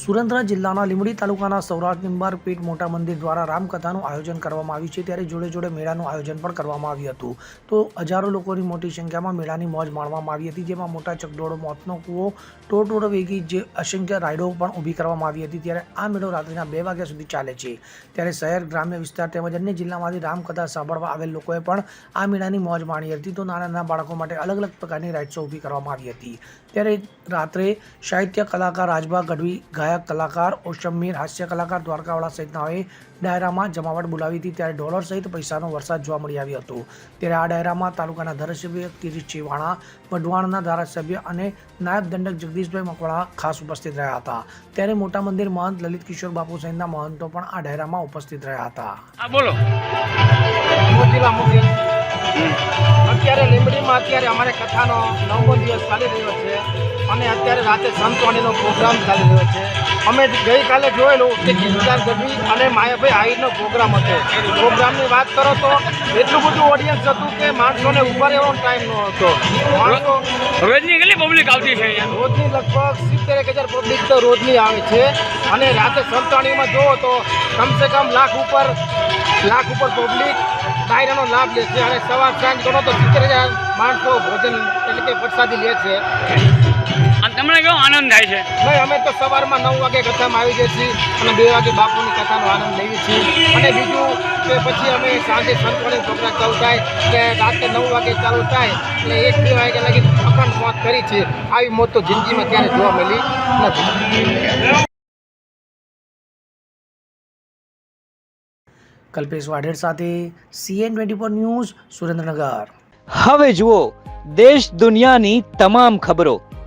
સુરેન્દ્રનગર જિલ્લાના લીંબડી તાલુકાના સૌરાષ્ટ્ર પીઠ મોટા મંદિર દ્વારા રામકથાનું આયોજન કરવામાં આવ્યું છે ત્યારે જોડે જોડે મેળાનું આયોજન પણ કરવામાં આવ્યું હતું. તો હજારો લોકોની મોટી સંખ્યામાં મેળાની મોજ માણવામાં આવી હતી, જેમાં મોટા ચકડોળો, મોતનો કૂવો ટોટોડો વેગી જે અસંખ્ય રાઇડો પણ ઊભી કરવામાં આવી હતી ત્યારે આ મેળો રાત્રિના બે વાગ્યા સુધી ચાલે છે. ત્યારે શહેર, ગ્રામ્ય વિસ્તાર તેમજ અન્ય જિલ્લામાંથી રામકથા સાંભળવા આવેલ લોકોએ પણ આ મેળાની મોજ માણી હતી. તો નાના નાના બાળકો માટે અલગ અલગ પ્રકારની રાઇડ્સો ઊભી કરવામાં આવી હતી. ત્યારે રાત્રે સાહિત્ય કલાકાર રાજભા ગઢવી ગાયક કલાકાર ઓશમમીર હાસ્ય કલાકાર દ્વારકાવાળા સહિતનાઓએ ડાયરામાં જમાવટ બોલાવી હતી ત્યારે ડોલર સહિત પૈસાનો વરસાદ જોવા મળી આવ્યો હતો. ત્યારે આ ડાયરામાં તાલુકાના ધારાસભ્ય કિરીટ ચેવાણા વઢવાણના ધારાસભ્ય અને નાયબ દંડક જગદીશભાઈ મકવાળા ખાસ ઉપસ્થિત રહ્યા હતા. ત્યારે મોટા મંદિર મહંત લલિત કિશોર બાપુ સહિતના મહંતો પણ આ ડાયરામાં ઉપસ્થિત રહ્યા હતા. બોલો. અત્યારે લીંબડીમાં અત્યારે અમારે કથાનો નવમો દિવસ ચાલી રહ્યો છે અને અત્યારે રાતે સંતવાણીનો પ્રોગ્રામ ચાલી રહ્યો છે. અમે ગઈકાલે જોયેલું કે ગીતદાર ગઢવી અને માયાભાઈ આહિરનો પ્રોગ્રામ હતો. પ્રોગ્રામની વાત કરો તો એટલું બધું ઓડિયન્સ હતું કે માણસોને ઊભા રહેવાનો ટાઈમ ન હતો. માણસો કેટલી પબ્લિક આવતી છે રોજની લગભગ સિત્તેર હજાર પબ્લિક તો રોજની આવે છે. અને રાતે સંતાણીમાં જુઓ તો કમસે કમ લાખ ઉપર લાખ ઉપર પબ્લિક ડાયરાનો લાભ લે છે. અને સવાર સાંજ ગણો તો સિત્તેર હજાર માણસો ભોજન એટલે કે પ્રસાદી લે છે. આનંદ થાય છે. નહીં અમે તો સવારમાં નવ વાગે કથામાં આવી જઈએ છીએ અને બે વાગે બાપુની કથાનો આનંદ લઈએ છીએ. અને બીજું કે પછી અમે સાંજે સંતવાણી પ્રોગ્રામ ચાલુ થાય કે રાતે નવ વાગે ચાલુ થાય એટલે એક બે વાગ્યા લગી અખંડ મોત કરી છે. આવી મોત તો જિંદગીમાં ક્યારે જોવા મળી નથી. કલ્પેશ વાઢેર સાથે CN twenty four news Surendranagar. હવે જુઓ દેશ દુનિયાની તમામ ખબરો.